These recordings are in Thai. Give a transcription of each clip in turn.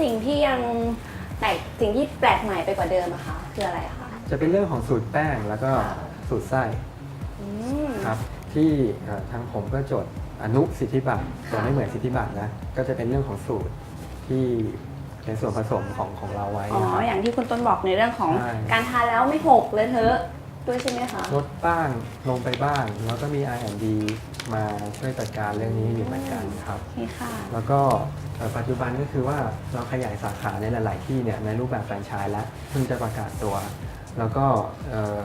สิ่งที่ยังแตกสิ่งที่แปลกใหม่ไปกว่าเดิมอะคะคืออะไรอะคะจะเป็นเรื่องของสูตรแป้งแล้วก็ค่ะสูตรไส้อืม ครับที่เอ่อทางผมก็จดอนุสิทธิบัตรค่ะแต่ไม่เหมือนสิทธิบัตรนะก็จะเป็นเรื่องของสูตรที่เป็นส่วนผสมของของเราไว้อ๋อ นะครับ อย่างที่คุณต้นบอกในเรื่องของใช่ การทานแล้วไม่หกเลยเธอะ ด้วยใช่ไหมคะลดบ้างลงไปบ้างแล้วก็มี R&D มาช่วยจัดการเรื่องนี้อยู่เหมือนกันครับ โอเคค่ะ แล้วก็เอ่อปัจจุบันก็คือว่าเราขยายสาขาในหลาย ๆ ที่เนี่ยในรูปแบบแฟรนไชส์แล้วเพิ่งจะประกาศตัว แล้วก็เอ่อ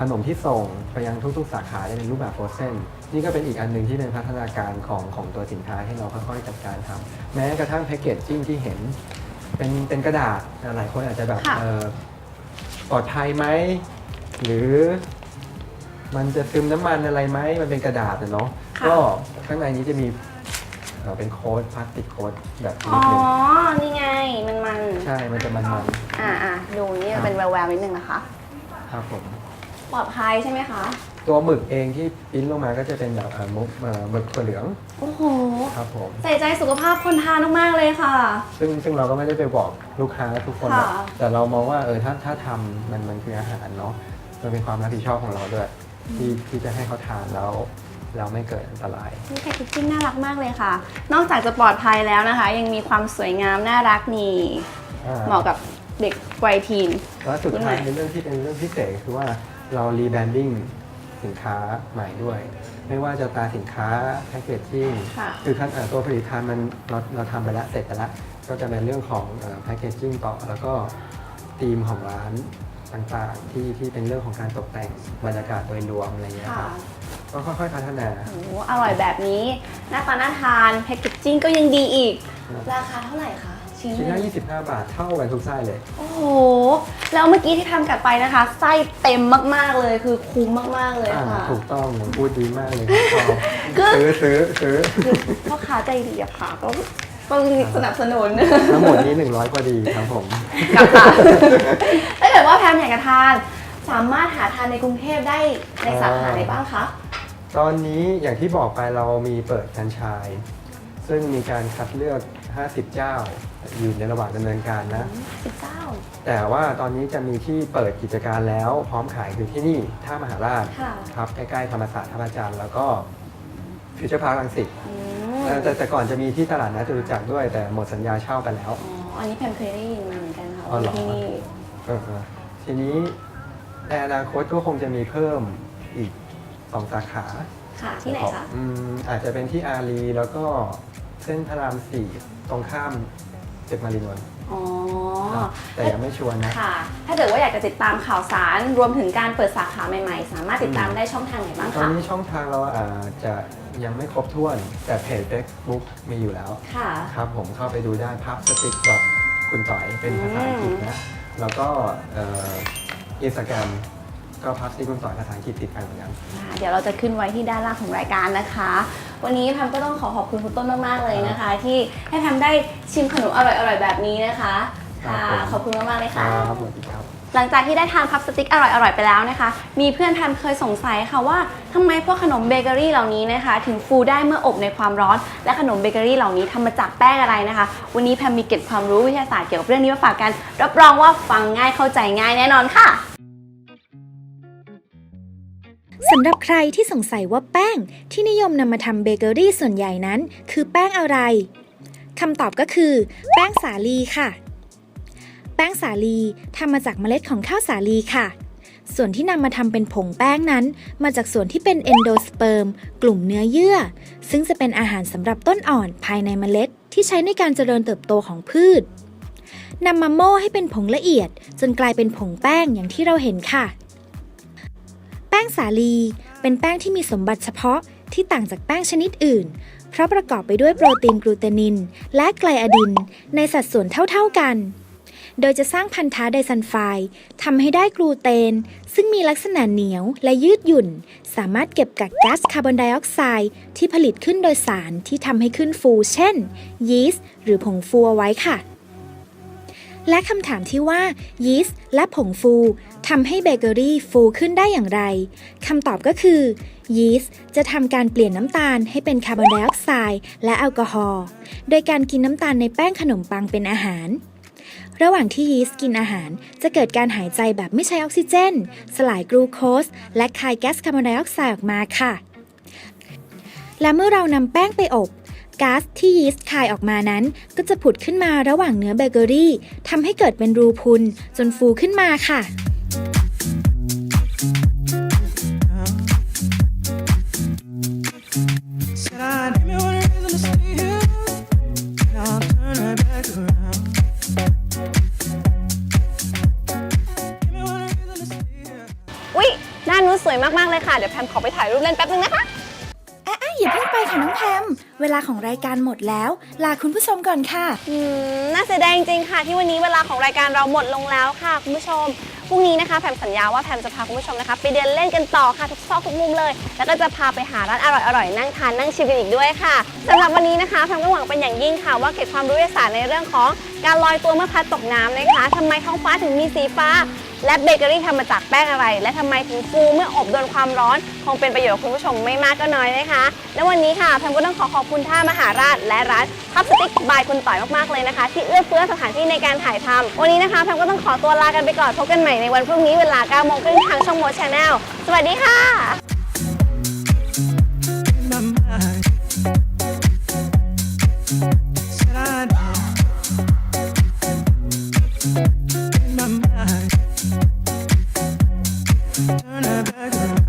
ขนมที่ส่งไปยังทุก ๆ สาขาจะเป็นรูปแบบโฟรเซนนี่ก็เป็นอีกอันหนึ่งที่เป็นพัฒนาการของของตัวสินค้าให้เราค่อย ๆ จัดการทำแม้กระทั่งแพคเกจจิ้งที่เห็น เป็นเป็นกระดาษหลายคนอาจจะแบบค่ะ เอ่อปลอดภัยไหม หรือมันจะซึมน้ำมันอะไรไหม มันเป็นกระดาษอะเนาะ ค่ะ ก็ข้างในนี้จะมีเอ่อเป็นโค้ดพลาสติกโค้ดแบบอ๋นิอดนึงนี่ไง มันมัน ใช่ มันจะมันอ่าอ่าดูนี่ครับเป็นแววๆนิดนึงนะคะ ๆครับผม ปลอดภัยใช่ไหมคะ ตัวหมึกเองที่ปริ้นลงมาก็จะเป็นแบบเอ่อมุกเอ่อหมึกถั่วเหลืองโอ้โห ครับผม ใส่ใจสุขภาพคนทานมากๆเลยค่ะ ซึ่งซึ่งเราก็ไม่ได้ไปบอกลูกค้าทุกคนหรอกค่ะ แต่เรามองว่าเออถ้าถ้าทำมันมันคืออาหารเนาะ มันเป็นความรับผิดชอบของเราด้วย ที่ที่จะให้เขาทานแล้วเราไม่เกิดอันตราย นี่แพคเกจจิ้งน่ารักมากเลยค่ะ นอกจากจะปลอดภัยแล้วนะคะ ยังมีความสวยงามน่ารักนี่อ่า เหมาะกับเด็กวัยทีน แล้วสุดท้ายรุ่นใหม่ในเรื่องที่เป็นเรื่องพิเศษคือว่าเรารีแบรนดิ้งสินค้าใหม่ด้วย ไม่ว่าจะตราสินค้าแพคเกจจิ้งค่ะ คือขั้นเอ่อตัวผลิตภัณฑ์มันเราเราทำไปแล้วเสร็จไปแล้ว ก็จะเป็นเรื่องของแพคเกจจิ้งต่อแล้วก็ธีมของร้าน ต่างๆ ที่ที่เป็นเรื่องของการตกแต่งบรรยากาศโดยรวมอะไรเงี้ยค่ะ ครับก็ค่อยๆพัฒนา โอ้โหอร่อยแบบนี้ หน้าตาน่าทาน แพคเกจจิ้งก็ยังดีอีกราคาเท่าไหร่คะ ชิ้นชิ้นหละนึ่ง25 บาทเท่ากันทุกไส้เลย โอ้โห แล้วเมื่อกี้ที่ทำกลับไปนะคะ ไส้เต็มมากๆเลย คือคุ้มมากๆเลยอ่าค่ะ ถูกต้องผมพูดดีมากเลยชอบก็ซื้อซื้อซื้อ คือพ่อค้าใจดีอะค่ะก็ ต้องสนับสนุน ทั้งหมดนี้ 100พอดีครับผม กลับค่ะถ้าเกิดว่าแพมอยากจะทาน สามารถหาทานในกรุงเทพได้ในสาขาไหนบ้างคะ ตอนนี้อย่างที่บอกไปเรามีเปิดแฟรนไชส์ซึ่งมีการคัดเลือก 50 เจ้า อยู่ในระหว่างดำเนินการนะ สิบเจ้าแต่ว่าตอนนี้จะมีที่เปิดกิจการแล้วพร้อมขายคือที่นี่ท่ามหาราชค่ะ ครับใกล้ๆธรรมศาสตร์ท่าพระจันทร์แล้วก็ฟิวเจอร์พาร์คลังสิต อืม เอ่อแต่แต่ก่อนจะมีที่ตลาดนัดจตุจักรด้วยแต่หมดสัญญาเช่าไปแล้ว อ๋อ อันนี้แพมเคยได้ยินมาเหมือนกันค่ะอ๋อเหรอ ที่นี่เออเออทีนี้ในอนาคตก็คงจะมีเพิ่มอีกสองสาขาค่ะที่ไหนคะอืมอาจจะเป็นที่อารีแล้วก็เส้นพระรามสี่ตรงข้ามตึกมารินวน อ๋อ ครับแต่ยังไม่ชวนนะ ค่ะ ถ้าเกิดว่าอยากจะติดตามข่าวสารรวมถึงการเปิดสาขาใหม่ๆ สามารถติดตามได้ช่องทางไหนบ้างตอนคะ นี้ช่องทางเราอาจจะยังไม่ครบถ้วน แต่เพจ Facebook มีอยู่แล้ว ค่ะ ครับผมเข้าไปดูได้พับสติกดอคุณต่อยเป็นภาษาอังกฤษนะ แล้วก็อินสตาแกรม ก็พับสติกคุณต่อยภาษาอังกฤษติดกันเหมือนกันเดี๋ยวเราจะขึ้นไว้ที่ด้านล่างของรายการนะคะ วันนี้แพมก็ต้องขอขอบคุณคุณต้นมากๆเลยนะคะ ที่ให้แพมได้ชิมขนมอร่อยๆแบบนี้นะคะครับค่ะผม ขอบคุณมากๆเลยคค่ะรับสวัสดีครับ หลังจากที่ได้ทานพับสติ๊กอร่อยๆไปแล้วนะคะ มีเพื่อนแพมเคยสงสัยค่ะว่าทำไมพวกขนมเบเกอรี่เหล่านี้นะคะ ถึงฟูได้เมื่ออบในความร้อน และขนมเบเกอรี่เหล่านี้ทำมาจากแป้งอะไรนะคะ วันนี้แพมมีเก็บความรู้วิทยาศาสตร์เกี่ยวกับเรื่องนี้มาฝากกัน รับรองว่าฟังง่ายเข้าใจง่ายแน่นอนค่ะำหรับใครที่สงสัยว่าแป้งที่นิยมนำมาทำเบเกอรี่ส่วนใหญ่นั้น คือแป้งอะไรคำตอบก็คือ แป้งสาลีค่ะ แป้งสาลีทำมาจากเมล็ดของข้าวสาลีค่ะ ส่วนที่นำมาทำเป็นผงแป้งนั้น มาจากส่วนที่เป็นเอนโดสเปิร์มกลุ่มเนื้อเยื่อ ซึ่งจะเป็นอาหารสำหรับต้นอ่อนภายในเมล็ด ที่ใช้ในการเจริญเติบโตของพืชนำมาโม่ให้เป็นผงละเอียด จนกลายเป็นผงแป้งอย่างที่เราเห็นค่ะ ป้งสาลี เป็นแป้งที่มีสมบัติเฉพาะที่ต่างจากแป้งชนิดอื่น เพราะประกอบไปด้วยโปรตีนกลูเตนิน และไกลอะดิน ในสัดส่วนเท่าๆกัน โดยจะสร้างพันธะไดซัลไฟด์ทำให้ได้กลูเตน ซึ่งมีลักษณะเหนียวและยืดหยุ่น สามารถเก็บกักก๊าซคาร์บอนไดออกไซด์ที่ผลิตขึ้นโดยสารที่ทำให้ขึ้นฟู เช่น ยีสต์หรือผงฟูเอาไว้ค่ะ และคำถามที่ว่ายีสต์และผงฟูทำให้เบเกอรี่ฟูขึ้นได้อย่างไรคำตอบก็คือยีสต์จะทำการเปลี่ยนน้ำตาลให้เป็นคาร์บอนไดออกไซด์และแอลกอฮอล์โดยการกินน้ำตาลในแป้งขนมปังเป็นอาหาร ระหว่างที่ยีสต์กินอาหารจะเกิดการหายใจแบบไม่ใช้ออกซิเจน สลายกลูโคส และคายแก๊สคาร์บอนไดออกไซด์ออกมาค่ะ และเมื่อเรานำแป้งไปอบ ก๊าซที่ยีสต์คายออกมานั้น ก็จะผุดขึ้นมาระหว่างเนื้อเบเกอรี่ทำให้เกิดเป็นรูพุน จนฟูขึ้นมาค่ะอุ๊ยด้านนู้นสวยมาก ๆ เลยค่ะ เดี๋ยวแพมขอไปถ่ายรูปเล่นแป๊บนึงนะคะ อะอย่าเพิ่งไปค่ะน้องแพม เวลาของรายการหมดแล้ว ลาคุณผู้ชมก่อนค่ะ อืมน่าเสียดายจริงๆค่ะ ที่วันนี้เวลาของรายการเราหมดลงแล้วค่ะคุณผู้ชมพรุ่งนี้นะคะแพมสัญญาว่าแพมจะพาคุณผู้ชมนะคะไปเดินเล่นกันต่อค่ะทุกซอกทุกมุมเลย แล้วก็จะพาไปหาร้านอร่อยๆนั่งทานนั่งชิมกันอีกด้วยค่ะสำหรับวันนี้นะคะแพมก็หวังเป็นอย่างยิ่งค่ะว่าเก็บความรู้วิทยาศาสตร์ในเรื่องของการลอยตัวเมื่อพลัดตกน้ำนะคะทำไมท้องฟ้าถึงมีสีฟ้า และเบเกอรี่ทำมาจากแป้งอะไร และทำไมถึงฟูเมื่ออบโดนความร้อน คงเป็นประโยชน์กับคุณผู้ชมไม่มากก็น้อยนะคะ และวันนี้ค่ะแพมก็ต้องขอขอบคุณท่ามหาราช และร้านพับสติ๊กบายคุณต่อยมากๆเลยนะคะ ที่เอื้อเฟื้อสถานที่ในการถ่ายทำวันนี้นะคะแพมก็ต้องขอตัวลากันไปก่อนพบกันใหม่ในวันพรุ่งนี้เวลา9โมงครึ่งทางช่องโมชแนลสวัสดีค่ะ heart.